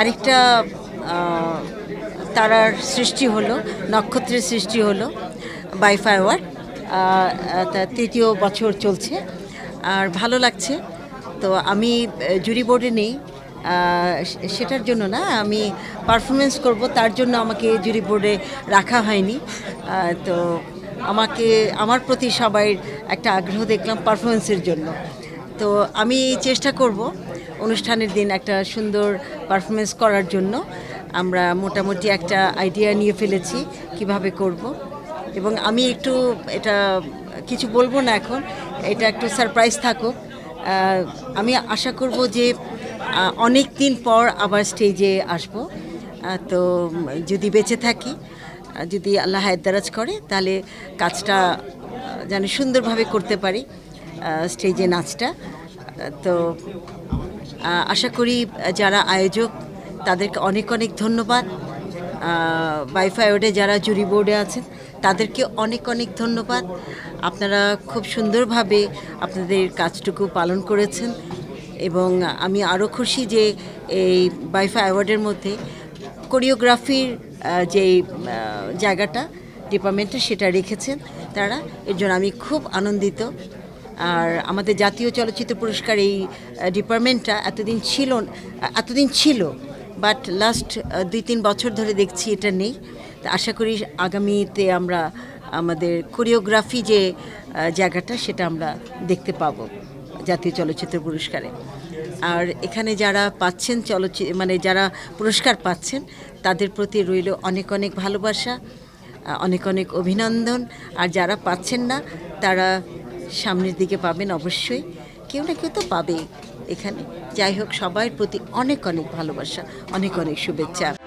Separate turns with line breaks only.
আরেকটা তারার সৃষ্টি হলো, নক্ষত্রের সৃষ্টি হলো অ্যাওয়ার্ড তার তৃতীয় বছর চলছে, আর ভালো লাগছে। তো আমি জুরি বোর্ডে নেই সেটার জন্য না, আমি পারফরমেন্স করব, তার জন্য আমাকে জুরি বোর্ডে রাখা হয়নি। তো আমাকে, আমার প্রতি সবাই একটা আগ্রহ দেখলাম পারফরমেন্সের জন্য। তো আমি চেষ্টা করব অনুষ্ঠানের দিন একটা সুন্দর পারফরমেন্স করার জন্য আমরা মোটামুটি একটা আইডিয়া নিয়ে ফেলেছি কীভাবে করব। এবং আমি একটু এটা কিছু বলব না এখন, এটা একটু সারপ্রাইজ থাকুক। আমি আশা করব যে অনেক দিন পর আবার স্টেজে আসব। তো যদি বেঁচে থাকি যদি আল্লাহ হায়দারাজ করে, তাহলে কাজটা যেন সুন্দরভাবে করতে পারি স্টেজে নাচটা। তো আশা করি যারা আয়োজক, তাদেরকে অনেক অনেক ধন্যবাদ। বাইফাই ওডে যারা জুরি বোর্ডে আছেন, তাদেরকে অনেক অনেক ধন্যবাদ। আপনারা খুব সুন্দরভাবে আপনাদের কাজটুকু পালন করেছেন এবং আমি আরও খুশি যে এই বাইফা অ্যাওয়ার্ডের মধ্যে কোরিওগ্রাফির যেই জায়গাটা ডিপার্টমেন্টে সেটা রেখেছেন তারা। এর জন্য আমি খুব আনন্দিত। আর আমাদের জাতীয় চলচ্চিত্র পুরস্কার এই ডিপার্টমেন্টটা এতদিন ছিল এতদিন ছিল বাট লাস্ট দুই তিন বছর ধরে দেখছি এটা নেই। তা আশা করি আগামীতে আমরা আমাদের কোরিওগ্রাফি যে জায়গাটা সেটা আমরা দেখতে পাবো জাতীয় চলচ্চিত্র পুরস্কারে। আর এখানে যারা পাচ্ছেন চলচ্চিত্র মানে যারা পুরস্কার পাচ্ছেন, তাদের প্রতি রইল অনেক অনেক ভালোবাসা অনেক অনেক অভিনন্দন। আর যারা পাচ্ছেন না, তারা সামনের দিকে পাবেন অবশ্যই। কেউ না কেউ তো পাবেই এখানে। যাই হোক, সবার প্রতি অনেক অনেক ভালোবাসা, অনেক অনেক শুভেচ্ছা।